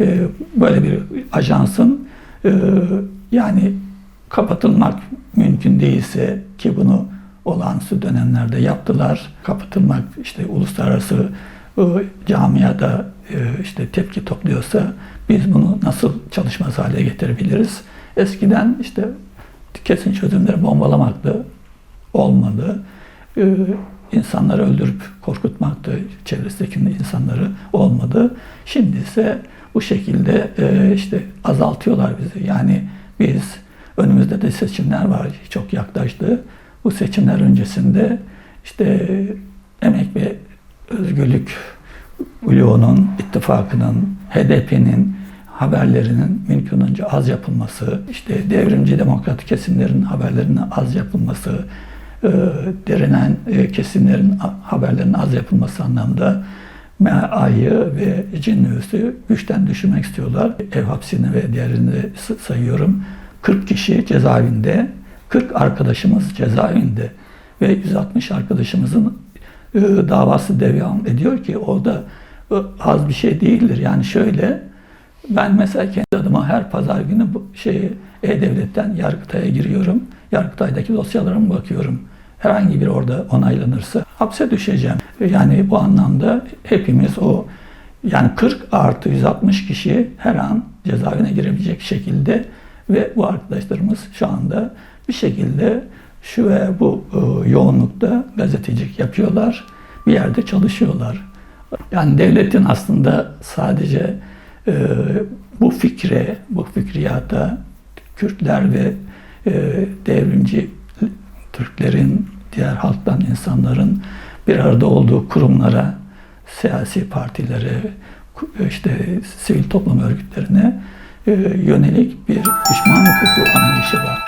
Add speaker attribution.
Speaker 1: e, böyle bir ajansın e, yani kapatılmak mümkün değilse ki bunu olağanüstü dönemlerde yaptılar. Kapatılmak işte uluslararası e, camiada e, işte tepki topluyorsa biz bunu nasıl çalışmaz hale getirebiliriz? Eskiden işte kesin çözümleri bombalamakta olmadı. E, insanları öldürüp korkutmaktı çevresindeki insanları olmadı. Şimdi ise bu şekilde e, işte azaltıyorlar bizi. Yani biz önümüzde de seçimler var çok yaklaştı. Bu seçimler öncesinde işte Emek ve Özgürlük bloğunun, ittifakının, HDP'nin haberlerinin mümkün olunca az yapılması, işte devrimci demokrat kesimlerin haberlerinin az yapılması, e, direnen e, kesimlerin haberlerinin az yapılması anlamda MA'yı ve Cinnüs'ü güçten düşürmek istiyorlar. Ev hapsini ve diğerini sayıyorum. 40 kişi cezaevinde, 40 arkadaşımız cezaevinde ve 160 arkadaşımızın e, davası devam ediyor ki o da e, az bir şey değildir. Yani şöyle ben mesela kendi adıma her pazar günü bu şey E-Devlet'ten Yargıtay'a giriyorum. Yargıtay'daki dosyalarıma bakıyorum. Herhangi bir orada onaylanırsa hapse düşeceğim. Yani bu anlamda hepimiz o yani 40 artı 160 kişi her an cezaevine girebilecek şekilde ve bu arkadaşlarımız şu anda bir şekilde şu ve bu e, yoğunlukta gazetecilik yapıyorlar. Bir yerde çalışıyorlar. Yani devletin aslında sadece e, bu fikre, bu fikriyata Kürtler ve e, devrimci Türklerin, diğer halktan insanların bir arada olduğu kurumlara, siyasi partilere, işte sivil toplum örgütlerine e, yönelik bir düşman hukuku anlayışı var.